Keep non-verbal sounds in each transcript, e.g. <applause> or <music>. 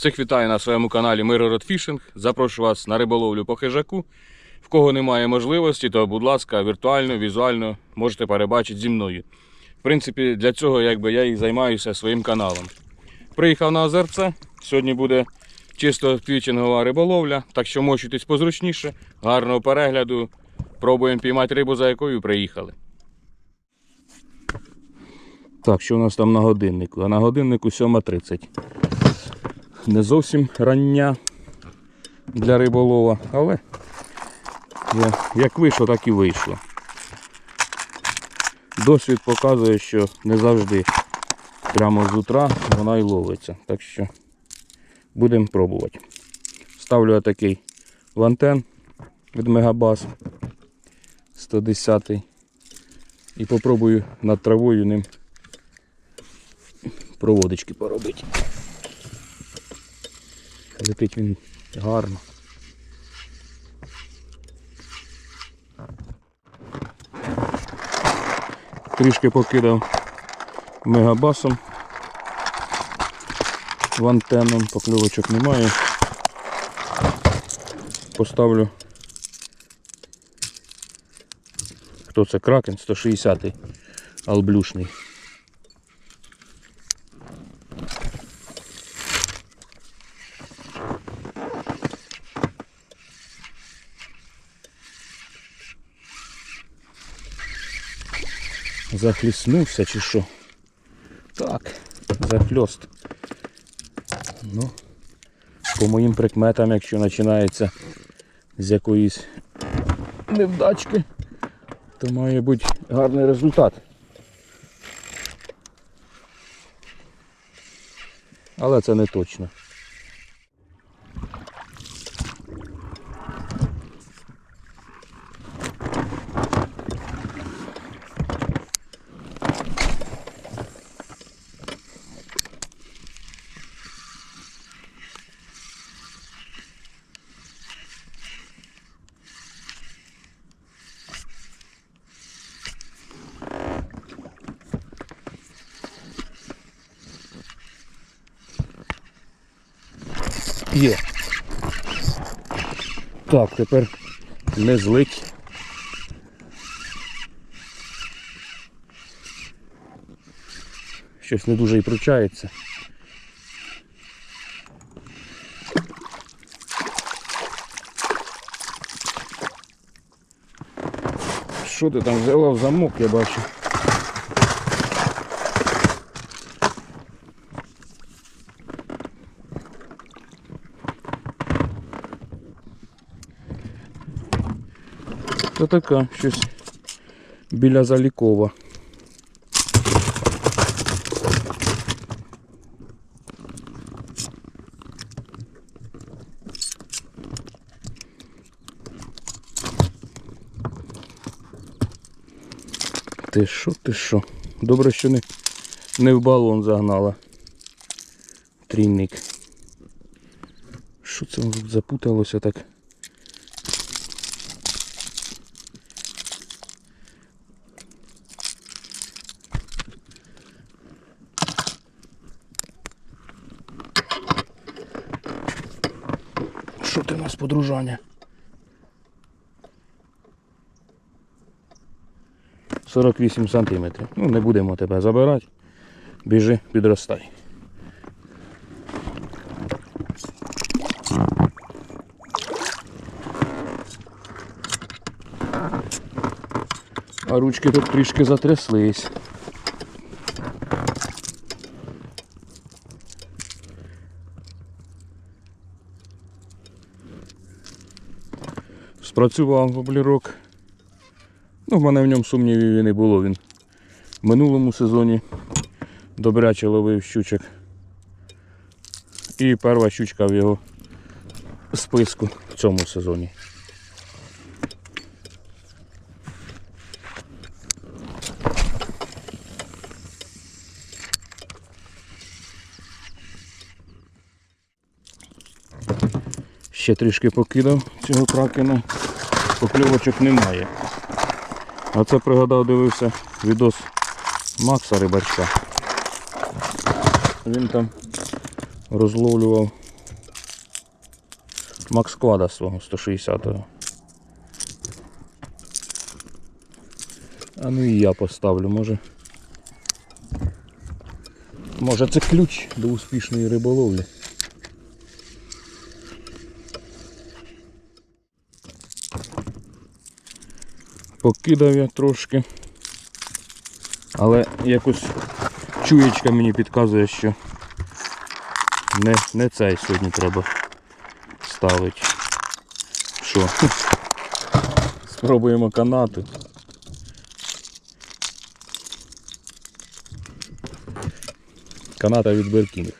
Всіх вітаю на своєму каналі Миргород Фішинг. Запрошую вас на риболовлю по хижаку. В кого немає можливості, то, будь ласка, віртуально, візуально можете перебачити зі мною. В принципі, для цього якби, я і займаюся своїм каналом. Приїхав на озерце. Сьогодні буде чисто твічингова риболовля, так що мочитесь позручніше. Гарного перегляду. Пробуємо піймати рибу, за якою приїхали. Так, що у нас там на годиннику? А на годиннику 7.30 не зовсім рання для риболова, але як вийшло, так і вийшло. Досвід показує, що не завжди прямо з утра вона і ловиться. Так що будемо пробувати. Ставлю я такий лантен від Мегабас 110 і попробую над травою ним проводочки поробити. Летить він гарно. Трішки покидав мегабасом в антенном, покльовочок немає. Поставлю. Хто це? Кракен 160-й алблюшний. Захліснувся чи що? Так, захльост. Ну, по моїм прикметам, якщо починається з якоїсь невдачки, то має бути гарний результат. Але це не точно. Є. Так, тепер не злить. Щось не дуже і пручається. Що ти там взяла в замок, я бачу. Це така щось біля залікова. Ти що, ти що? Добре, що не, не в балон загнала. Трійник. Що це тут запуталося так? Нас подружання? 48 сантиметрів. Ну, не будемо тебе забирати. Біжи, підростай. А ручки тут трішки затряслись. Спрацював воблірок. Ну, в мене в ньому сумнівів і не було. Він в минулому сезоні добряче ловив щучок. І перша щучка в його списку в цьому сезоні. Ще трішки покидав цього кракена, покльовочок немає. А це пригадав, дивився відос Макса Рибачка. Він там розловлював Макс Квада свого 160-го. А ну і я поставлю, може. Може це ключ до успішної риболовлі. Покидав я трошки. Але якось чуєчка мені підказує, що не, не цей сьогодні треба ставити. Що? <laughs> Спробуємо канату. Каната від Беркінг.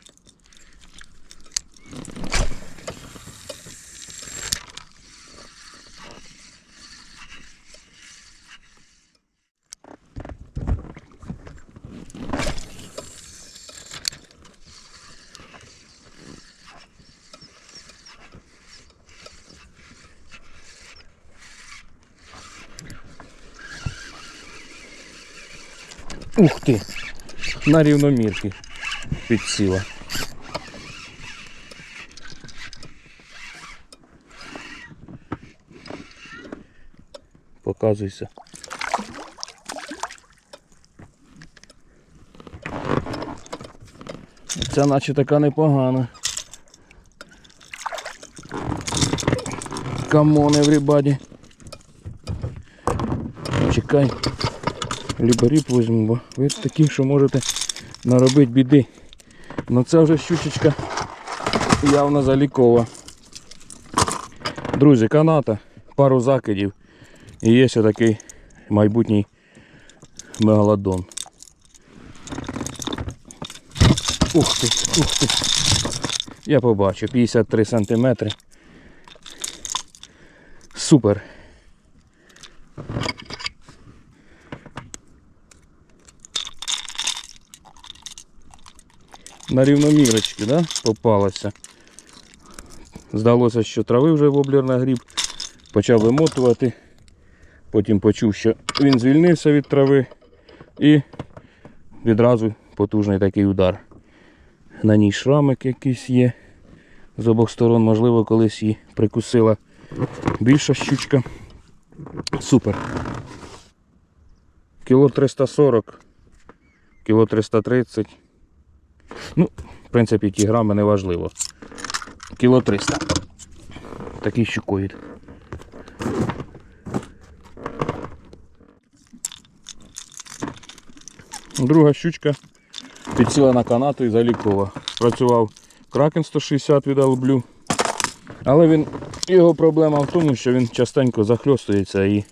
Ух ти! На рівномірки підсіла. Показуйся. Ця наче така непогана. Камон, everybody. Чекай. Риб візьму, бо ви такі, що можете наробити біди. Ну це вже щучечка явно залікова. Друзі, каната, пару закидів і є ще такий майбутній мегалодон. Ух ти, ух ти. Я побачив, 53 сантиметри. Супер. На рівномірочки, да, попалася. Здалося, що трави вже воблер нагріб, почав вимотувати, потім почув, що він звільнився від трави і відразу потужний такий удар. На ній шрамик якийсь є. З обох сторон, можливо, колись її прикусила більша щучка. Супер. Кіло 340, кіло 330. Ну, в принципі, ті грами не важливо. Кіло 300. Такий щукоїд. Друга щучка підсіла на канату і залікова. Працював кракен 160 від Алблю. Але він, його проблема в тому, що він частенько захльостується і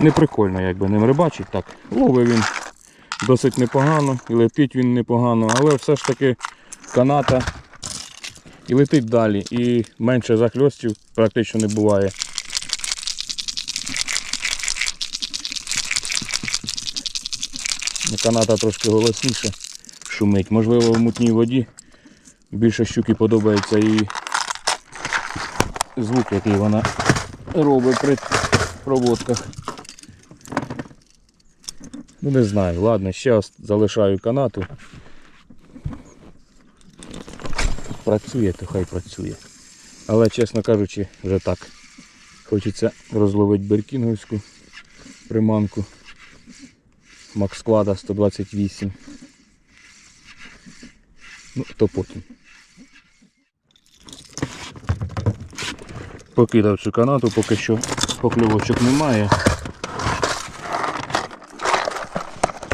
не прикольно якби ним рибачить так. Ловив він досить непогано і летить він непогано, але все ж таки каната і летить далі. І менше захльостів практично не буває. Ну, Каната трошки голосніше шумить. Можливо, в мутній воді більше щуки подобається і звук, який вона робить при проводках. Ну не знаю, ладно, ще залишаю канату. Працює, то хай працює. Але, чесно кажучи, вже так. Хочеться розловити беркінговську приманку. Максклада 128. Ну, то потім. Покидав цю канату, поки що покльовочок немає.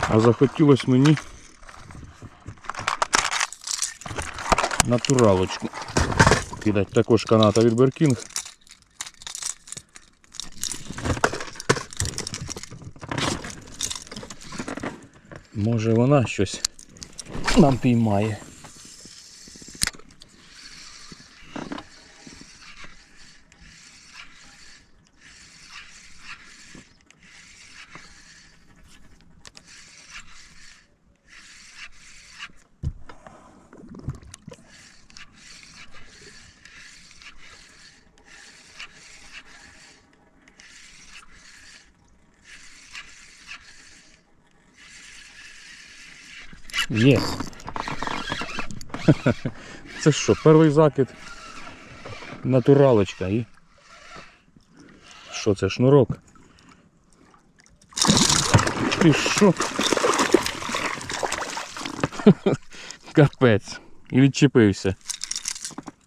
А захотілося мені натуралочку кидати. Також каната від Беркінг. Може вона щось нам піймає. Є. <laughs> це що, перший закид. Натуралочка і. Що це, шнурок? Ти що? <laughs> Капець. І відчепився.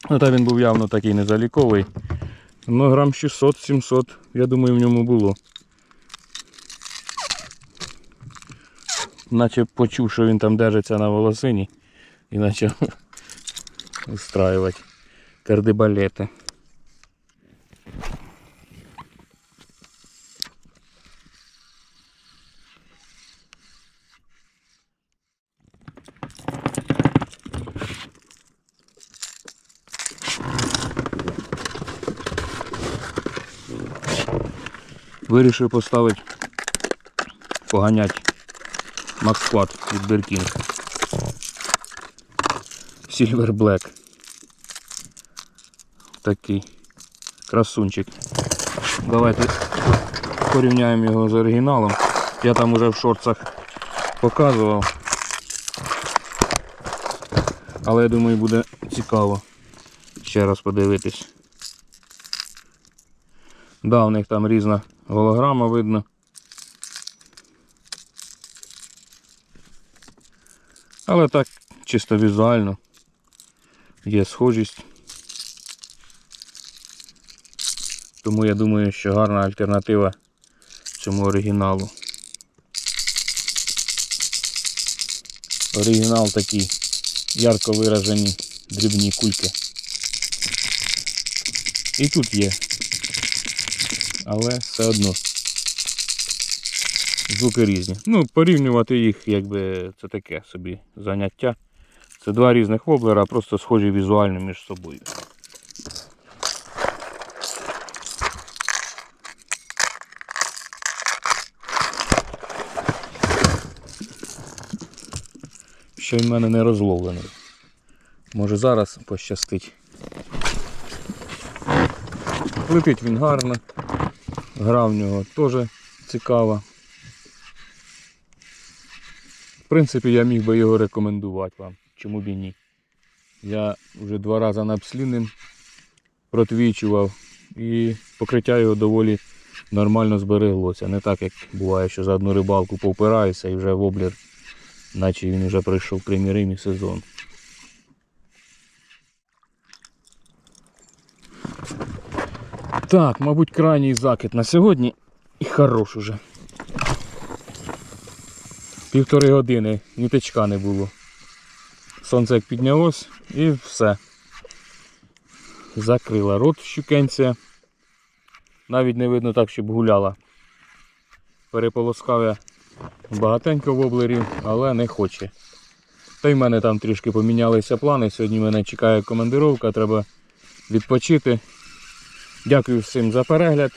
Ну та він був явно такий незаліковий. Ну, грам 600-700, я думаю, в ньому було. Наче почув, що він там держиться на волосині і почав <laughs> устраювати кардебалети. Вирішив поставити поганять Максклад від Беркінг. Silver Black. Такий красунчик. Давайте порівняємо його з оригіналом. Я там уже в шорцах показував. Але я думаю буде цікаво ще раз подивитись. Да, у них там різна голограма видно. Але так, чисто візуально є схожість. Тому я думаю, що гарна альтернатива цьому оригіналу. Оригінал такий ярко виражені дрібні кульки. І тут є. Але все одно. Звуки різні. Ну, порівнювати їх, якби це таке собі заняття. Це два різних воблера, просто схожі візуально між собою. Ще в мене не розловлений. Може зараз пощастить. Летить він гарно. Гра в нього теж цікава. В принципі, я міг би його рекомендувати вам. Чому б і ні. Я вже два рази на протвічував і покриття його доволі нормально збереглося. Не так, як буває, що за одну рибалку повпираюся і вже воблер, наче він вже пройшов приміримий сезон. Так, мабуть, крайній закид на сьогодні і хорош уже. Півтори години ніточка не було. Сонце як піднялось і все. Закрила рот щукенця. Навіть не видно так, щоб гуляла. Переполоскав я багатенько воблерів, але не хоче. Та й в мене там трішки помінялися плани. Сьогодні мене чекає командировка, треба відпочити. Дякую всім за перегляд.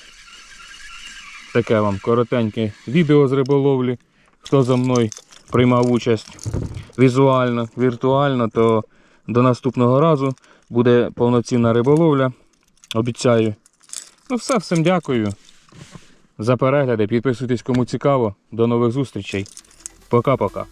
Таке вам коротеньке відео з риболовлі. Хто за мною приймав участь візуально, віртуально, то до наступного разу буде повноцінна риболовля. Обіцяю. Ну все, всім дякую за перегляди. Підписуйтесь, кому цікаво. До нових зустрічей. Пока-пока.